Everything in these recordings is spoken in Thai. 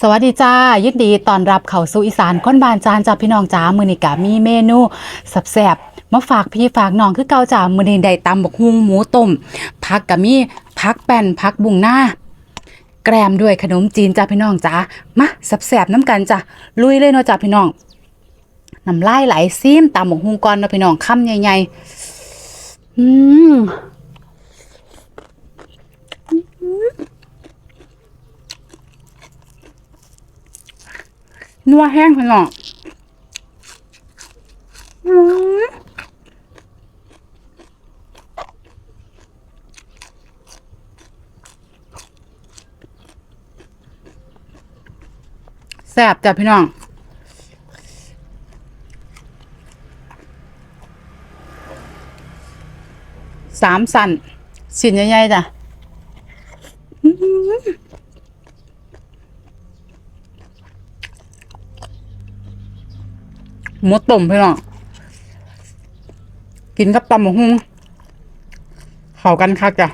สวัสดีจ้ายินดีตอนรับเข้าสู่อีสานค้นบานจานจ้าพี่น้องจ้ามือนี้กะมีเมนูสับแซ่บมาฝากพี่ฝากน้องคือเก่าจ้ามือนี้ได้ตำบักฮุงหมูต้มผักกะมีผักแป้นผักบุงหน้า แกล้มด้วยขนมจีนจ้าพี่น้องจ้ามาสับแซ่บน้ำกันจ้าลุยเลยเนาะจ้าพี่น้องน้ำลายไหลซีมตำบักฮุงก่อนเนาะพี่น้องคำใหญ่ๆอืม นัวแห้งพี่น้องแซ่บจ้ะพี่น้องสามสันสินใหญ่ๆจ้ะอื้อ หมูต้มพี่น้องกินกับตำหมูหุ้งเข้ากันคักจ้ะ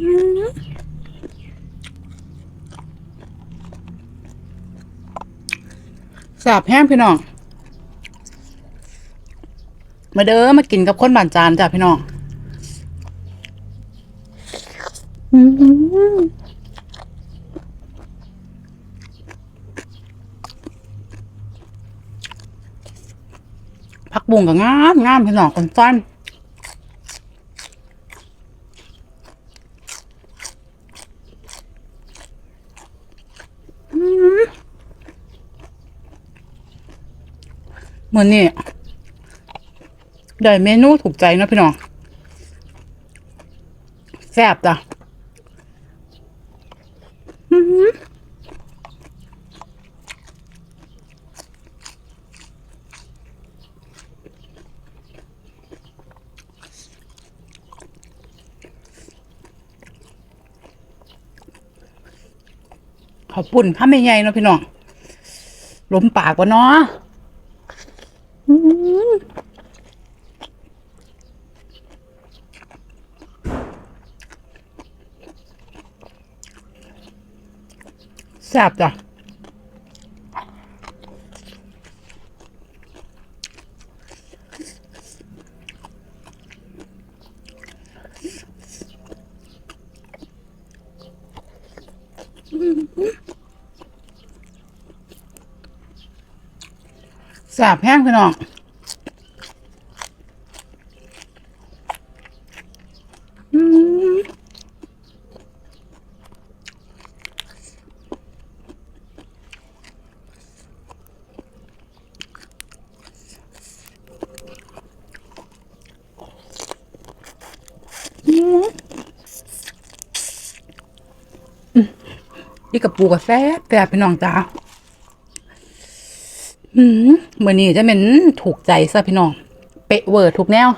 อื้อแสบแห้งพี่น้อง มาเด้อมากินกับคนบานจานจ้ะพี่น้อง อือหือ ผักบุ้งก็งามงามพี่น้องคนซ้อนอืมเหมือนนี่ได้เมนูถูกใจนะพี่น้องแซ่บจ้ะ ขอบปุ่นข้าไม่ใหญ่เนาะพี่น้องล้มปากวะเนาะอื้อหือแซ่บจ้ะ แซ่บแห้งพี่น้องอื้อหืออื้อหืออืมนี่กับปูกับแซ่บแซ่บพี่น้องจ้า อืมมือนี้จะเป็นถูกใจซะพี่น้อง เป๊ะเวอร์ถูกแนว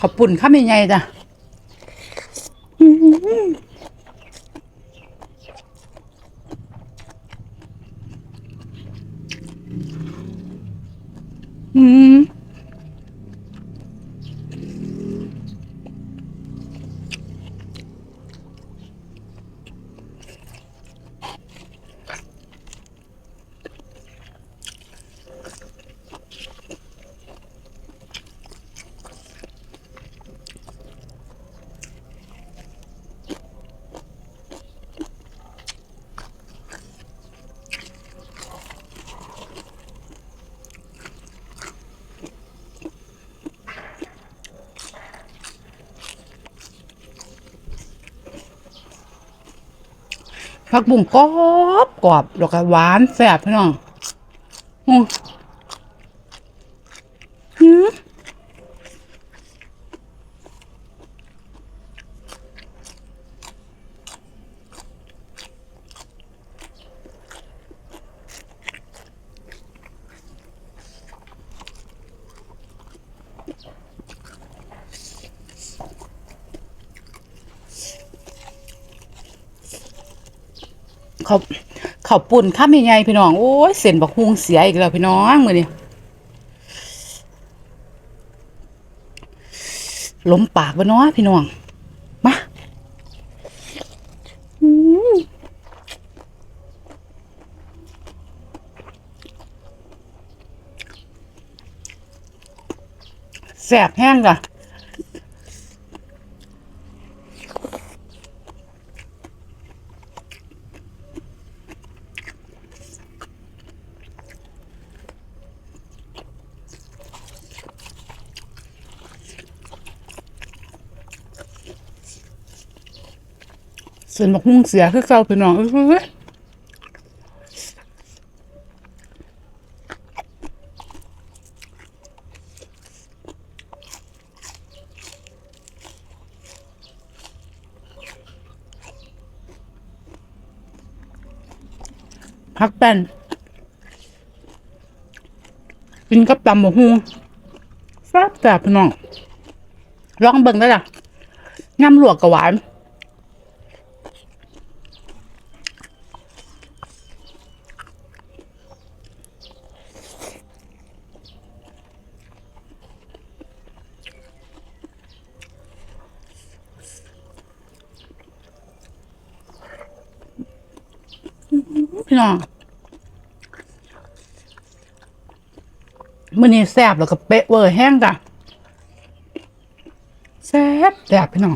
ขอบปุ่นข้าไม่ไงจ้ะอืม ผักบุ้งกรอบกรอบแล้วก็หวานแซ่บพี่น้อง ขาเขาปุ่นข้ามใหญ่พี่น้อง โอ้ยเส้นบักฮุงเสียอีกแล้วพี่น้องมือนี้ล้มปากบ่เนาะพี่น้อง มาแสบแห้งจ้ะ ส่วนบักฮุ่งเสียคือเก่าพี่น้องเอ้ยพักแป้นกินกับตำบักฮุ่งแซ่บแซ่บพี่น้องลองเบิ่งได้ล่ะงำหลวกกับหวาน พี่น้องมื้อนี้แซ่บแล้วก็เป๊ะเวอร์แห้งจ้ะแซ่บแซ่บพี่น้อง